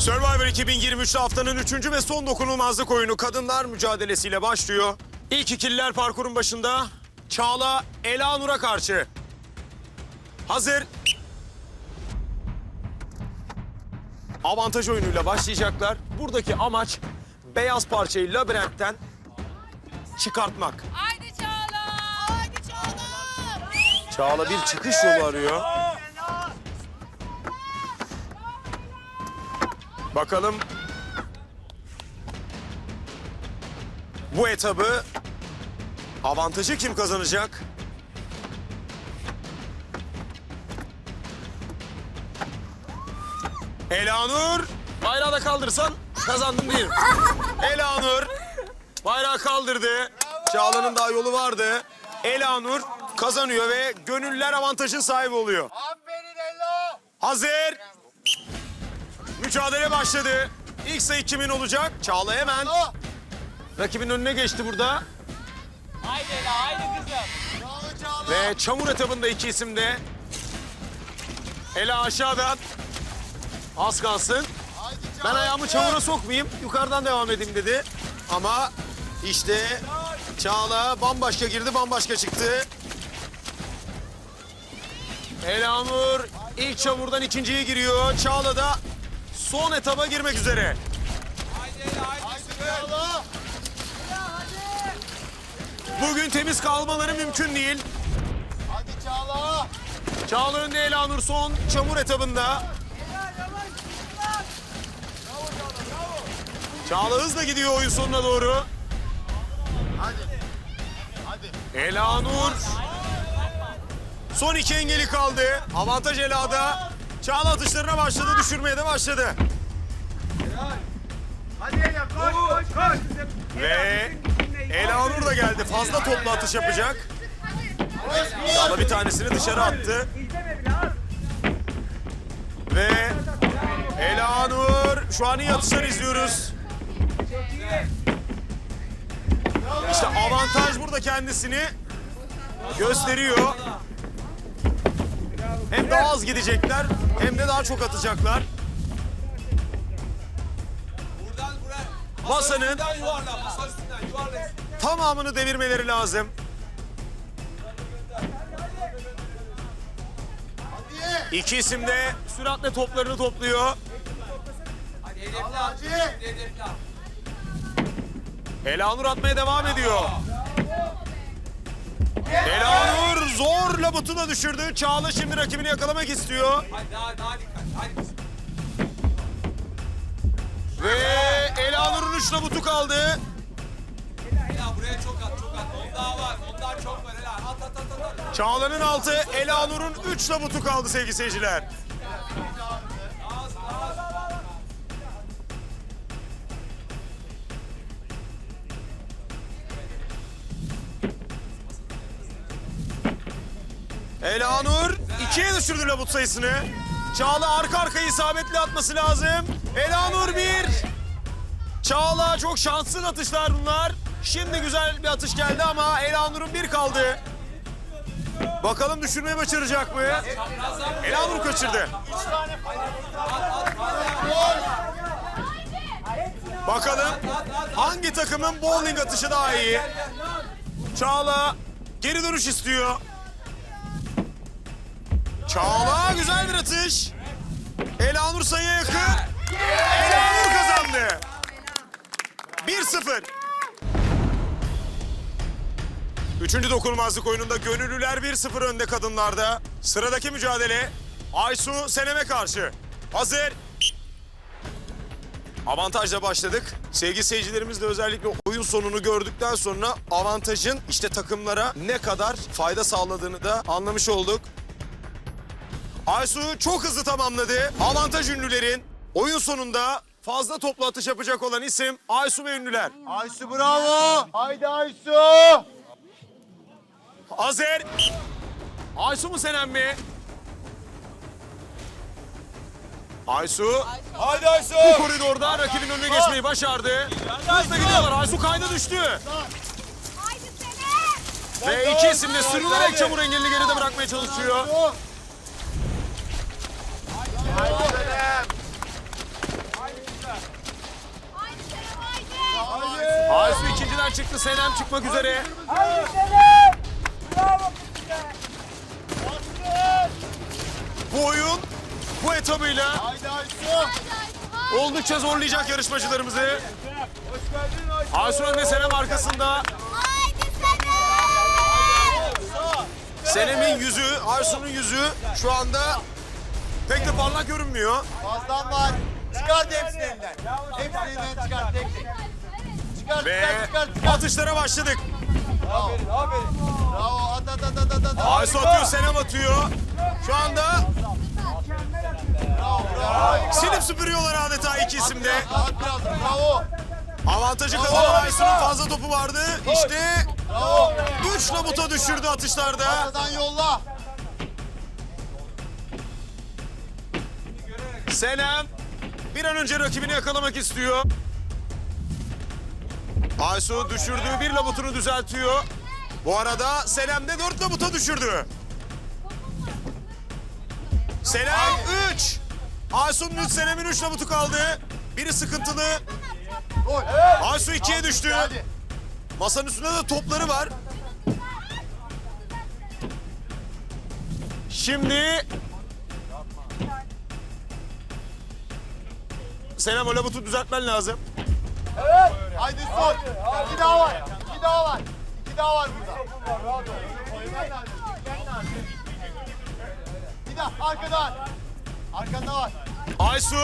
Survivor 2023'te haftanın 3. ve son dokunulmazlık oyunu kadınlar mücadelesiyle başlıyor. İlk ikililer parkurun başında Çağla Elanur'a karşı. Hazır. Avantaj oyunuyla başlayacaklar. Buradaki amaç beyaz parçayı labirentten çıkartmak. Haydi Çağla! Haydi Çağla! Çağla bir çıkış yolu arıyor. Bakalım bu etabı avantajı kim kazanacak? Elanur bayrağı da kaldırsan kazandım diyeyim. Elanur bayrağı kaldırdı. Çağla'nın daha yolu vardı. Elanur kazanıyor ve gönüller avantajın sahibi oluyor. Aferin Elo. Hazır. Mücadele başladı. İlk sayı kimin olacak? Çağla hemen. Rakibin önüne geçti burada. Haydi Ela, haydi kızım. Çağla Çağla. Ve çamur etabında iki isim de. Ela aşağıdan. Az kalsın. Haydi Ben ayağımı çamura sokmayayım. Yukarıdan devam edeyim dedi. Ama işte Çağla bambaşka girdi, bambaşka çıktı. Elanur ilk çamurdan ikinciye giriyor. Çağla da son etaba girmek üzere. Haydi Çağla. Bugün temiz kalmaları mümkün değil. Hadi Çağla. Çağla önde Elanur son çamur etabında. Çağla hızla gidiyor oyun sonuna doğru. Hadi. Hadi. Elanur. Son iki engeli kaldı. Avantaj Ela'da. Çağla atışlarına başladı, düşürmeye de başladı. Hadi Ela koş koş koş. Ve Elanur da geldi. Fazla toplu atış yapacak. Çağla bir tanesini dışarı attı. Ve Elanur şu an iyi atışlar izliyoruz. İşte avantaj burada kendisini gösteriyor. Hem daha az gidecekler hem de daha çok atacaklar. Masanın tamamını devirmeleri lazım. İki isim de süratle toplarını topluyor. Hadi. Elanur atmaya devam ediyor. Elanur zorla butuna düşürdü. Çağla şimdi rakibini yakalamak istiyor. Ve Elanur'un üç butu kaldı. Ya buraya çok at, çok at. On daha var, ondan çok var. Helal. At, at, at, at. Çağla'nın altı, Elanur'un üç butu kaldı sevgili seyirciler. Elanur ikiye düşürdü labut sayısını. Çağla arka arkaya isabetli atması lazım. Elanur bir. Çağla çok şanssız atışlar bunlar. Şimdi güzel bir atış geldi ama Elanur'un bir kaldı. Bakalım düşürmeyi başaracak mı? Elanur kaçırdı. Bakalım hangi takımın bowling atışı daha iyi? Çağla geri dönüş istiyor. Çağla güzel bir atış. Elanur sayıya yakın. Elanur kazandı. 1-0. Üçüncü dokunulmazlık oyununda gönüllüler 1-0 önde kadınlarda. Sıradaki mücadele Aysu Senem'e karşı. Hazır. Avantajla başladık. Sevgili seyircilerimiz de özellikle oyun sonunu gördükten sonra avantajın işte takımlara ne kadar fayda sağladığını da anlamış olduk. Aysu çok hızlı tamamladı. Avantaj ünlülerin oyun sonunda fazla toplu atış yapacak olan isim Aysu ve ünlüler. Aysu bravo. Haydi Aysu. Azer. Aysu mu Senem mi? Aysu Haydi Aysu. bu koridorda rakibin önüne geçmeyi başardı. Hızla gidiyorlar. Aysu kayda düştü. Haydi seni! Ve iki isim de sürünerek çamur engelini geride bırakmaya çalışıyor. Aysu ikinciden çıktı. Senem çıkmak üzere. Haydi Senem. Bravo Bu oyun bu etabıyla haydi Aysu. oldukça zorlayacak yarışmacılarımızı. Hoş geldin Aysu. Aysu ve Senem arkasında. Senem'in yüzü, Aysu'nun yüzü şu anda pek de parlak görünmüyor. Fazlan var. Çıkart hepsini elinden. Hepsini elinden çıkart tek tek. Çıkart Ve çıkart çıkart çıkart. atışlara başladık. Aferin aferin. Bravo at at at at at. at. Aysu atıyor, Senem atıyor. Şu anda Bravo bravo. silip süpürüyorlar adeta iki isimde. At biraz bravo. Avantajı kazanan Aysun'un fazla topu vardı. İşte Bravo. 3 labuta düşürdü atışlarda. Arkadan yolla. Senem bir an önce rakibini yakalamak istiyor. Aysu düşürdüğü bir labutunu düzeltiyor. Bu arada Senem de 4 labuta düşürdü. Senem 3. Aysu'nun 3, Senem'in 3 labutu kaldı. Biri sıkıntılı. Aysu 2'ye düştü. Masanın üstünde de topları var. Şimdi Senem o labutu düzeltmen lazım. Haydi son. İki daha var. İki daha var. İki daha var burada. Bir daha arkadan. Arkanda var. Aysu.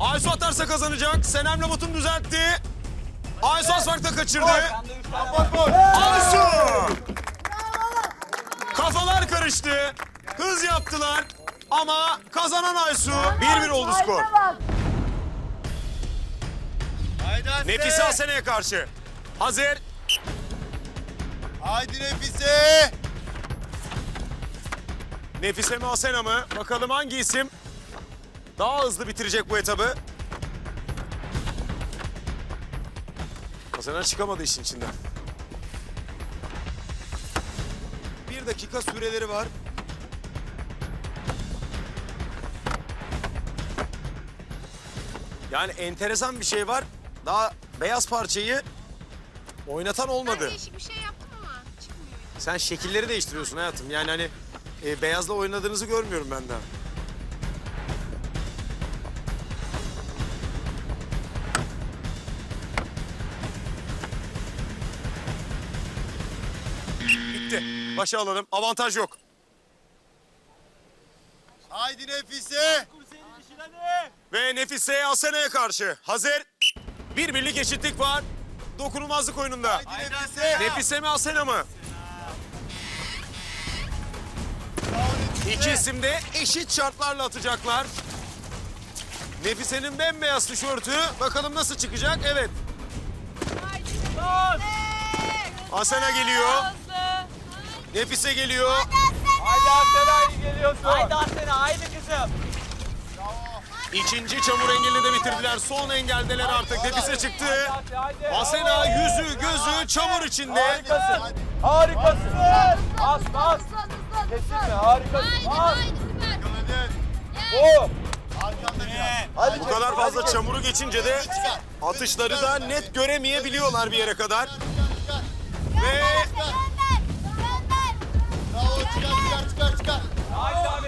Aysu atarsa kazanacak. Senem labutunu düzeltti. Aysu asfaltta kaçırdı. Aysu! Kafalar karıştı. Hız yaptılar. Ama kazanan Aysu. 1-1 oldu skor. Nefise Asena'ya karşı. Hazır. Haydi Nefise. Nefise mi Asena mı? Bakalım hangi isim daha hızlı bitirecek bu etabı. Asena çıkamadı işin içinden. Bir dakika süreleri var. Yani enteresan bir şey var. Daha beyaz parçayı oynatan olmadı. Değişik bir şey yaptım ama çıkmıyor. Sen şekilleri değiştiriyorsun hayatım. Yani hani e, beyazla oynadığınızı görmüyorum ben daha. Bitti. Başa alalım. Avantaj yok. Haydi Nefise. Ve Nefise Asena'ya karşı. Hazır. Bir birlik eşitlik var. Dokunulmazlık oyununda. Haydi Nefise. Nefise mi Asena mı? İki isim de eşit şartlarla atacaklar. Nefise'nin bembeyaz tişörtü. Bakalım nasıl çıkacak? Evet. Asena geliyor. Nefise geliyor. Haydi Asena iyi geliyorsun. Haydi Asena, haydi kızım. İkinci çamur engelini de bitirdiler. Son engeldeler artık. Nefise çıktı. Hadi, hadi. Asena yüzü gözü çamur içinde. Harikasın. Harikasın. Bas bas. Kesinlikle harikasın. Hadi. Bu. Hadi Bu kadar fazla çamuru geçince de atışları da net göremeyebiliyorlar bir yere kadar. Ve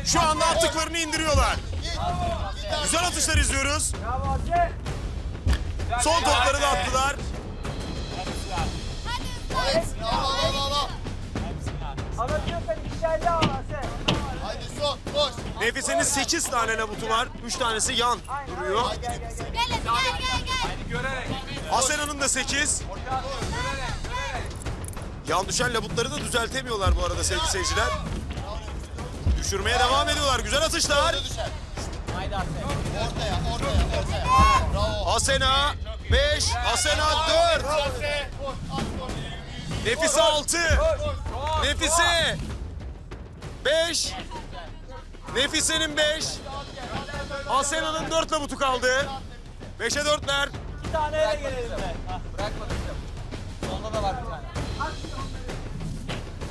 şu anda attıklarını indiriyorlar. Güzel atışlar izliyoruz. Son topları da attılar. Anlatıyorsan ikişerli al Asena. Haydi son. Koş. Nefise'nin 8 tane labutu var. 3 tanesi yan duruyor. Gel gel gel gel. Görerek. Asena'nın da 8. Yan düşen labutları da düzeltemiyorlar bu arada sevgili seyirciler. Düşürmeye devam ediyorlar. Güzel atışlar. Düşer. Ortaya ortaya ortaya. Bravo. Asena 5, Asena 4, Koş at gol. Nefise 6, Nefise 5, Nefise'nin 5, Asena'nın 4 labutu kaldı. 5'e 4'ler. Bir tane ele gelelim be. Hah, bırakma kızım. Solda da var bir tane.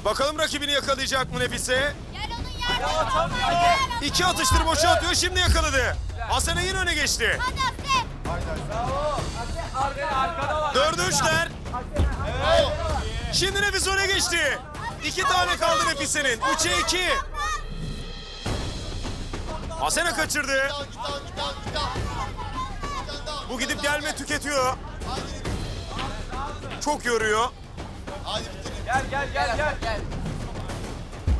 Bakalım rakibini yakalayacak mı Nefise? Gel onun yerine. Gel. İki atıştır boşa atıyor. Şimdi yakaladı. Asena yine öne geçti. Hadi. Dördü üçler. Şimdi Nefis öne geçti. İki tane kaldı Nefis'in. Üçe iki. Asena kaçırdı. Bu gidip gelme tüketiyor. Çok yoruyor. Hadi bitirin. Gel gel gel gel. Gel.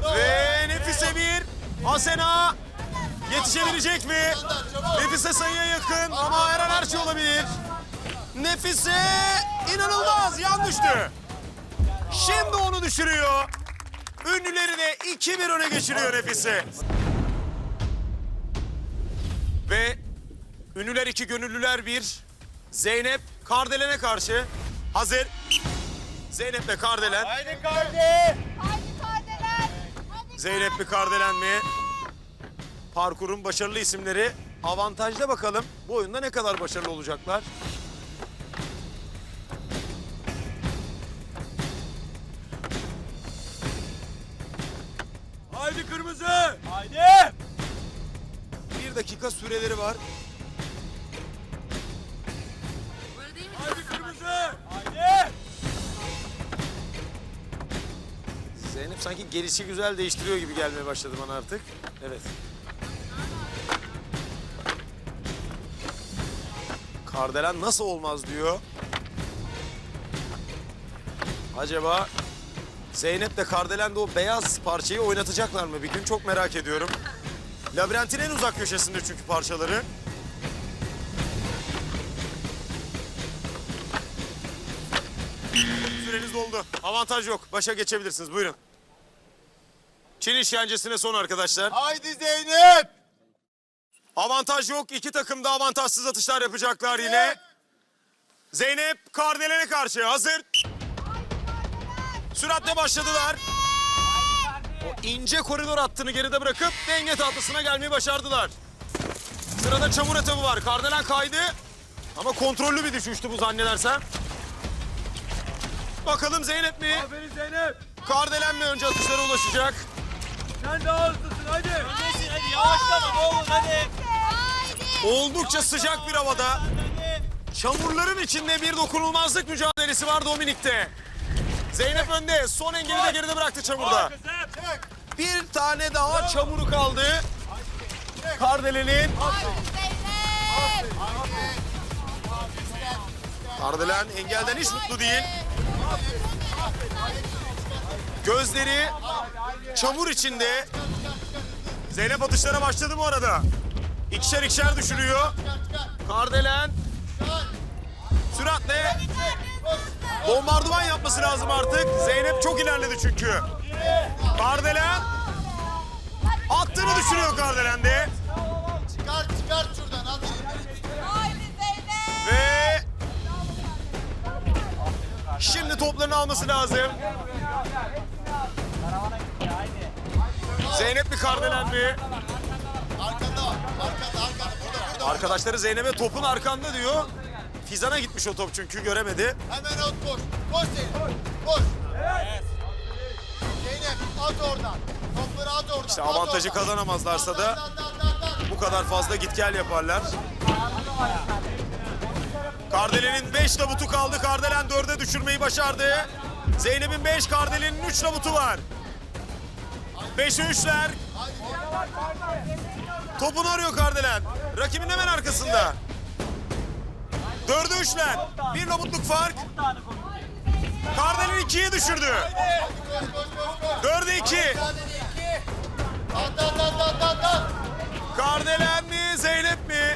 Ve Nefis'e bir. Asena yetişebilecek mi? Nefis'e sayıya yakın ama her an her şey olabilir. Nefis'e inanılmaz yan düştü. Şimdi onu düşürüyor. Ünlüleri de 2-1 öne geçiriyor Nefis'i. Ve ünlüler 2, gönüllüler 1. Zeynep Kardelen'e karşı. Hazır. Zeynep'le Kardelen. Haydi kardeş. Zeynep mi Kardelen mi? Parkurun başarılı isimleri avantajda bakalım. Bu oyunda ne kadar başarılı olacaklar? Haydi kırmızı. Haydi. Bir dakika süreleri var. Zeynep sanki gelişi güzel değiştiriyor gibi gelmeye başladı bana artık. Evet. Kardelen nasıl olmaz diyor. Acaba Zeynep de Kardelen de o beyaz parçayı oynatacaklar mı bir gün çok merak ediyorum. Labirentin en uzak köşesinde çünkü parçaları. Süreniz doldu. Avantaj yok. Başa geçebilirsiniz. Buyurun. Çin işkencesine son arkadaşlar. Haydi Zeynep. Avantaj yok. İki takım da avantajsız atışlar yapacaklar yine. Zeynep Kardelen'e karşı hazır. Süratle başladılar. O ince koridor hattını geride bırakıp denge tatlısına gelmeyi başardılar. Sırada çamur etabı var. Kardelen kaydı. Ama kontrollü bir düşüştü bu zannedersem. Bakalım Zeynep mi? Aferin Zeynep. Kardelen mi önce atışlara ulaşacak? Sen daha hızlısın hadi. Öncesin hadi yavaşlama ne olur hadi. Oldukça sıcak bir havada. Çamurların içinde bir dokunulmazlık mücadelesi var Dominik'te. Zeynep önde. Son engeli de geride bıraktı çamurda. Bir tane daha çamuru kaldı. Kardelen'in. Kardelen engelden hiç mutlu değil. Gözleri çamur içinde. Zeynep atışlara başladı bu arada. İkişer ikişer düşürüyor. Kardelen süratle bombardıman yapması lazım artık. Zeynep çok ilerledi çünkü. Kardelen attığını düşürüyor Kardelen de. Çıkar çıkar şuradan hadi. Haydi Zeynep. Ve şimdi toplarını alması lazım. Zeynep mi Kardelen mi? Arkanda var. Arkanda arkanda. Burada burada. Arkadaşları Zeynep'e topun arkanda diyor. Fizan'a gitmiş o top çünkü göremedi. Hemen at koş. Koş Zeynep. Koş. Zeynep at oradan. Topları at oradan. İşte at avantajı oradan. kazanamazlarsa da bu kadar fazla git gel yaparlar. Kardelen'in 5 labutu kaldı. Kardelen 4'e düşürmeyi başardı. Zeynep'in 5, Kardelen'in 3 labutu var. 5'e 3'ler. Topunu arıyor Kardelen. Rakibin hemen arkasında. 4'e 3'ler. Bir labutluk fark. Kardelen 2'ye düşürdü. 4'e 2. At at at at at at. Kardelen mi, Zeynep mi?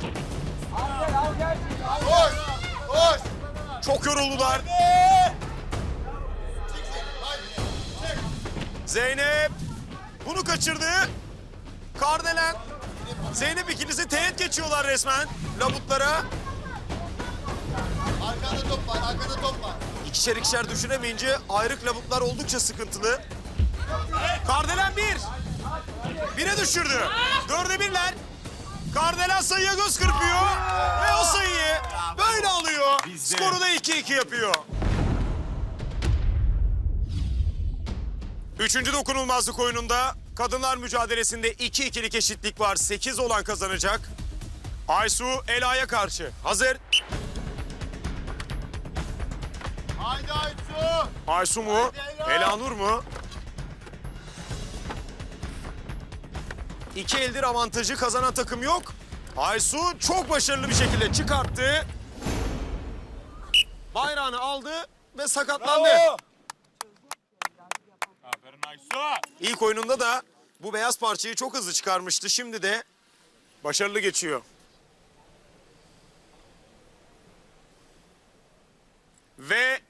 Koş. Koş. Çok yoruldular. Zeynep bunu kaçırdı. Kardelen, Zeynep ikilisi teğet geçiyorlar resmen labutlara. Arkanda top var. Arkanda top var. İkişer ikişer düşüremeyince ayrık labutlar oldukça sıkıntılı. Kardelen bir. Bire düşürdü. Dörde birler. Kardelen sayıya göz kırpıyor. Ve o sayıyı böyle alıyor. Skoru da 2-2 yapıyor. Üçüncü dokunulmazlık oyununda kadınlar mücadelesinde 2-2'lik eşitlik var. 8 olan kazanacak. Aysu Ela'ya karşı. Hazır. Haydi Aysu. Aysu mu? Elanur mu? İki eldir avantajı kazanan takım yok. Aysu çok başarılı bir şekilde çıkarttı. Bayrağını aldı ve sakatlandı. Aysu. İlk oyununda da bu beyaz parçayı çok hızlı çıkarmıştı. Şimdi de başarılı geçiyor. Ve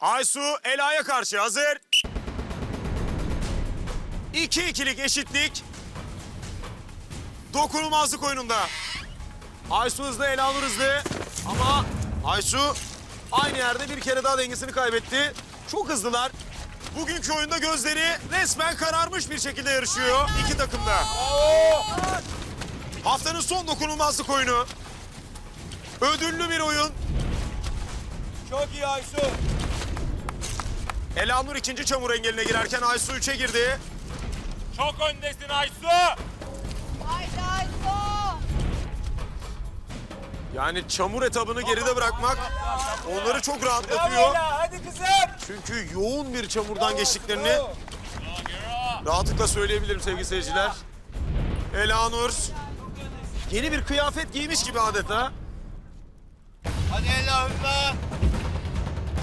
Aysu Ela'ya karşı hazır. 2-2'lik eşitlik. Dokunulmazlık oyununda. Aysu hızlı, Elanur hızlı. Ama Aysu aynı yerde bir kere daha dengesini kaybetti. Çok hızlılar. Bugünkü oyunda gözleri resmen kararmış bir şekilde yarışıyor iki takımda. Haftanın son dokunulmazlık oyunu. Ödüllü bir oyun. Çok iyi Aysu. Elanur ikinci çamur engeline girerken Aysu üçe girdi. Çok öndesin Aysu. Yani çamur etabını geride bırakmak onları çok rahatlatıyor. Ela. Hadi kızım. Çünkü yoğun bir çamurdan geçtiklerini rahatlıkla söyleyebilirim sevgili seyirciler. Elanur yeni bir kıyafet giymiş gibi adeta. Hadi Ela hızlı.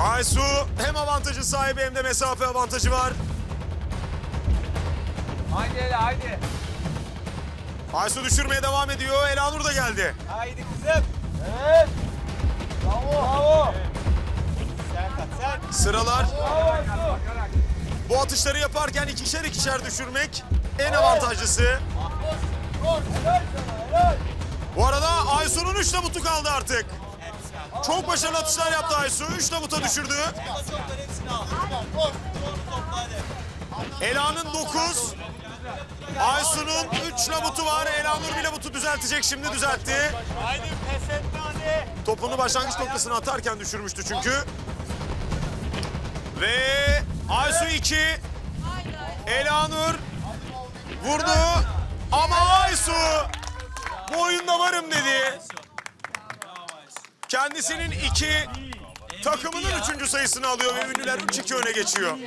Aysu hem avantajı sahibi hem de mesafe avantajı var. Haydi hele haydi. Aysu düşürmeye devam ediyor. Elanur da geldi. Haydi kızım. Evet. Bravo. Bravo. Sıralar Bravo bu atışları yaparken ikişer ikişer düşürmek en avantajlısı. Bu arada Aysu'nun üç tabutu kaldı artık. Çok başarılı atışlar yaptı Aysu. Üç tabuta düşürdü. Ela'nın dokuz. Aysu'nun üç labutu var. Elanur bir labutu düzeltecek. Şimdi düzeltti. Haydi. Topunu başlangıç noktasına atarken düşürmüştü çünkü. Ve Aysu 2, Haydi Aysu. Elanur vurdu. Ama Aysu bu oyunda varım dedi. Kendisinin iki, takımının üçüncü sayısını alıyor ve ünlüler 3-2 öne geçiyor.